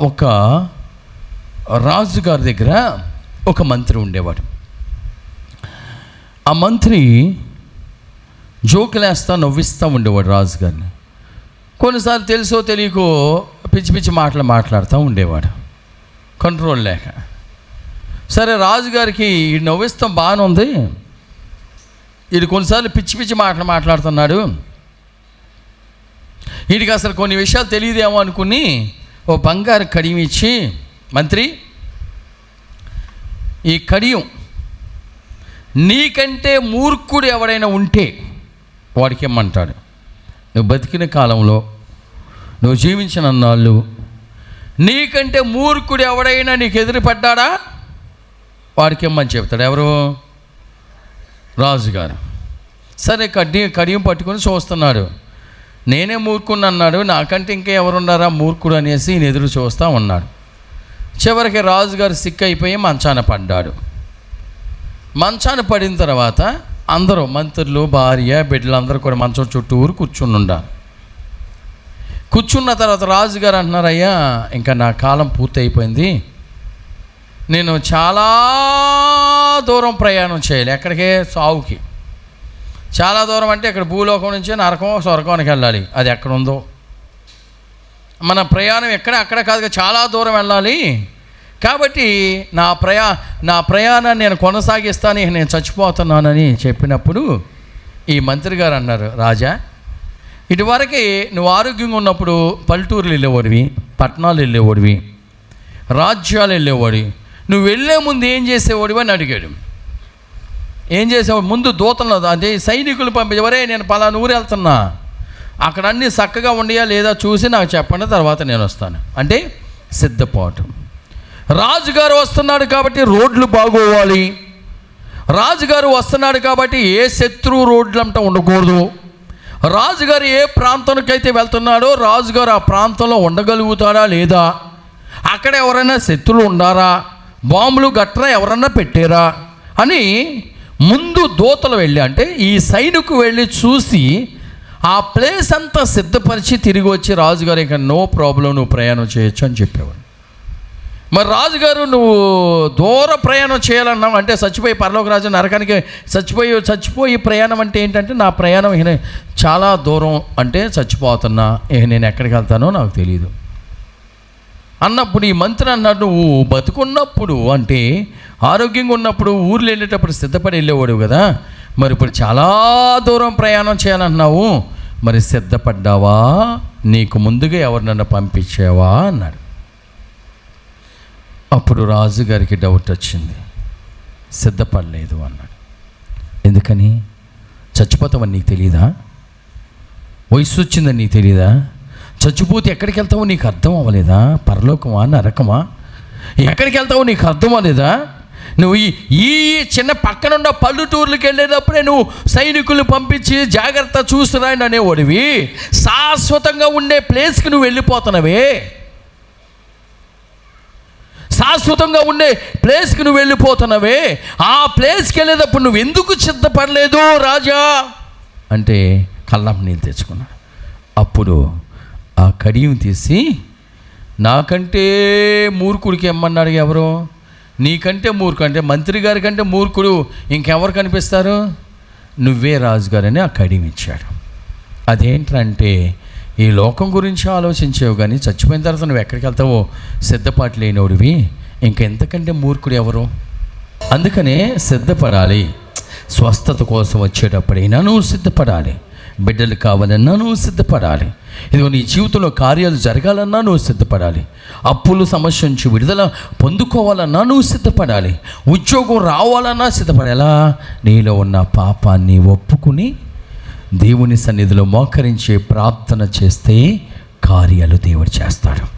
ఒక రాజుగారి దగ్గర ఒక మంత్రి ఉండేవాడు. ఆ మంత్రి జోకులేస్తా నవ్విస్తూ ఉండేవాడు రాజుగారిని. కొన్నిసార్లు తెలుసో తెలియకో పిచ్చి పిచ్చి మాటలు మాట్లాడుతూ ఉండేవాడు. కంట్రోల్ లేక. సరే రాజుగారికి ఈ నవ్విస్తాం బాగానే ఉంది. ఇది కొన్నిసార్లు పిచ్చి పిచ్చి మాటలు మాట్లాడుతున్నాడు. వీడికి అసలు కొన్ని విషయాలు తెలియదేమో అనుకుని ఓ బంగారు కడియం ఇచ్చి మంత్రి ఈ కడియం నీకంటే మూర్ఖుడు ఎవడైనా ఉంటే వాడికి ఇమ్మంటాడు. నువ్వు బతికిన కాలంలో నువ్వు జీవించిన నాళ్ళు నీకంటే మూర్ఖుడు ఎవడైనా నీకు ఎదురుపడ్డాడా? వాడికి ఇమ్మని చెప్తాడు. ఎవరు? రాజుగారు. సరే కడ్డీ కడియం పట్టుకొని చూస్తున్నాడు. నేనే మూర్ఖుని అన్నాడు. నాకంటే ఇంకా ఎవరున్నారా మూర్ఖుడు అనేసి ఈయన ఎదురు చూస్తూ ఉన్నాడు. చివరికి రాజుగారు సిక్ అయిపోయి మంచాన పడ్డాడు. మంచాన పడిన తర్వాత అందరూ మంత్రులు భార్య బిడ్డలందరూ కూడా మంచం చుట్టూరు కూర్చుని ఉండాలి కూర్చున్న తర్వాత రాజుగారు అంటున్నారయ్యా ఇంకా నా కాలం పూర్తి అయిపోయింది నేను చాలా దూరం ప్రయాణం చేయాలి. ఎక్కడికే సావుకి. చాలా దూరం అంటే ఇక్కడ భూలోకం నుంచి నరకం స్వర్గానికి వెళ్ళాలి. అది ఎక్కడ ఉందో మన ప్రయాణం ఎక్కడ అక్కడ కాదు చాలా దూరం వెళ్ళాలి. కాబట్టి నా ప్రయా నా ప్రయాణాన్ని నేను కొనసాగిస్తాను నేను చచ్చిపోతున్నానని చెప్పినప్పుడు ఈ మంత్రి గారు అన్నారు రాజా ఇటువరకు నువ్వు ఆరోగ్యంగా ఉన్నప్పుడు పల్లెటూరులు వెళ్ళేవాడివి పట్టణాలు వెళ్ళేవాడివి రాజ్యాలు వెళ్ళేవాడివి. నువ్వు వెళ్ళే ముందు ఏం చేసేవాడివి? అని అడిగాడు. ఏం చేసావు? ముందు దూతలు అంటే సైనికులు పంపించవరే నేను పలానా ఊరు వెళ్తున్నా. అక్కడ అన్నీ చక్కగా ఉండయా లేదా చూసి నాకు చెప్పండి తర్వాత నేను వస్తాను. అంటే సిద్ధపాటు. రాజుగారు వస్తున్నాడు కాబట్టి రోడ్లు బాగోవాలి. రాజుగారు వస్తున్నాడు కాబట్టి ఏ శత్రువు రోడ్లు రోడ్లంట ఉండకూడదు. రాజుగారు ఏ ప్రాంతానికైతే వెళ్తున్నాడో రాజుగారు ఆ ప్రాంతంలో ఉండగలుగుతాడా లేదా? అక్కడ ఎవరైనా శత్రులు ఉండారా? బాంబులు గట్రా ఎవరన్నా పెట్టారా? అని ముందు దూతలు వెళ్ళి అంటే ఈ సైడుకు వెళ్ళి చూసి ఆ ప్లేస్ అంతా సిద్ధపరిచి తిరిగి వచ్చి రాజుగారు ఇక నో ప్రాబ్లం నువ్వు ప్రయాణం చేయొచ్చు అని చెప్పేవాడు. మరి రాజుగారు నువ్వు దూర ప్రయాణం చేయాలన్నావు. అంటే చచ్చిపోయి పరలోక రాజు నరకానికి చచ్చిపోయి చచ్చిపోయి ప్రయాణం అంటే ఏంటంటే నా ప్రయాణం చాలా దూరం అంటే చచ్చిపోతున్నా నేను ఎక్కడికి వెళ్తానో నాకు తెలియదు అన్నప్పుడు ఈ మంత్రి అన్నాడు నువ్వు బతుకున్నప్పుడు అంటే ఆరోగ్యంగా ఉన్నప్పుడు ఊర్లు వెళ్ళేటప్పుడు సిద్ధపడి వెళ్ళేవాడు కదా. మరి ఇప్పుడు చాలా దూరం ప్రయాణం చేయాలంటున్నావు. మరి సిద్ధపడ్డావా? నీకు ముందుగా ఎవరు నన్ను పంపించావా? అన్నాడు. అప్పుడు రాజుగారికి డౌట్ వచ్చింది. సిద్ధపడలేదు అన్నాడు. ఎందుకని? చచ్చిపోతావని నీకు తెలియదా వయసు వచ్చిందని నీకు తెలియదా చచ్చిపోతే ఎక్కడికి వెళ్తావో నీకు అర్థం అవ్వలేదా? పరలోకమా? నరకమా? ఎక్కడికి వెళ్తావో నీకు అర్థం అవ్వలేదా? నువ్వు ఈ ఈ చిన్న పక్కనున్న పల్లెటూర్లకు వెళ్ళేటప్పుడే నువ్వు సైనికులు పంపించి జాగ్రత్త చూసురాయండి అనేవాడివి శాశ్వతంగా ఉండే ప్లేస్కి నువ్వు వెళ్ళిపోతున్నావే. శాశ్వతంగా ఉండే ప్లేస్కి నువ్వు వెళ్ళిపోతున్నావే. ఆ ప్లేస్కి వెళ్ళేటప్పుడు నువ్వు ఎందుకు సిద్ధపడలేదు రాజా? అంటే కళ్ళం నీళ్ళు తెచ్చుకున్నాడు అప్పుడు ఆ కడియం తీసి నాకంటే మూర్ఖుడికి ఎమ్మన్నాడు ఎవరు? నీకంటే మూర్ఖుడు అంటే మంత్రి గారి కంటే మూర్ఖుడు ఇంకెవరు కనిపిస్తారు? నువ్వే రాజుగారని ఆ కడియం ఇచ్చాడు. అదేంటంటే ఈ లోకం గురించి ఆలోచించేవు కానీ చచ్చిపోయిన తర్వాత నువ్వు ఎక్కడికి వెళ్తావో సిద్ధపాటు లేనివాడివి ఇంకెంతకంటే మూర్ఖుడు ఎవరు? అందుకనే సిద్ధపడాలి. స్వస్థత కోసం వచ్చేటప్పుడైనా నువ్వు సిద్ధపడాలి. బిడ్డలు కావాలన్నా నువ్వు సిద్ధపడాలి. ఇదిగో నీ జీవితంలో కార్యాలు జరగాలన్నా నువ్వు సిద్ధపడాలి. అప్పులు సమస్య నుంచి విడుదల పొందుకోవాలన్నా నువ్వు సిద్ధపడాలి. ఉద్యోగం రావాలన్నా సిద్ధపడేలా. నీలో ఉన్న పాపాన్ని ఒప్పుకుని దేవుని సన్నిధిలో మోకరించి ప్రార్థన చేస్తే కార్యాలు దేవుడు చేస్తాడు.